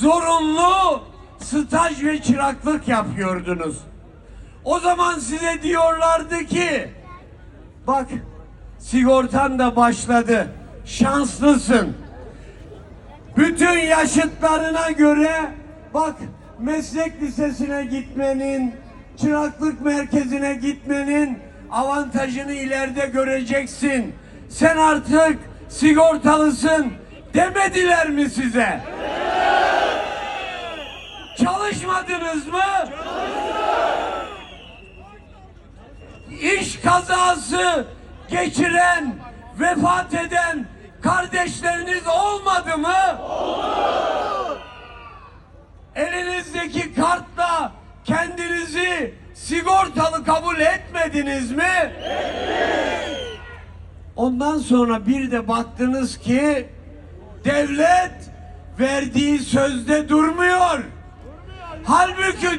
zorunlu staj ve çıraklık yapıyordunuz. O zaman size diyorlardı ki bak sigortan da başladı. Şanslısın. Bütün yaşıtlarına göre bak meslek lisesine gitmenin, çıraklık merkezine gitmenin avantajını ileride göreceksin. Sen artık sigortalısın demediler mi size? Çalışmadınız mı? İş kazası geçiren, vefat eden kardeşleriniz olmadı mı? Elinizdeki kartla kendinizi sigortalı kabul etmediniz mi? Ondan sonra bir de baktınız ki devlet verdiği sözde durmuyor. Halbuki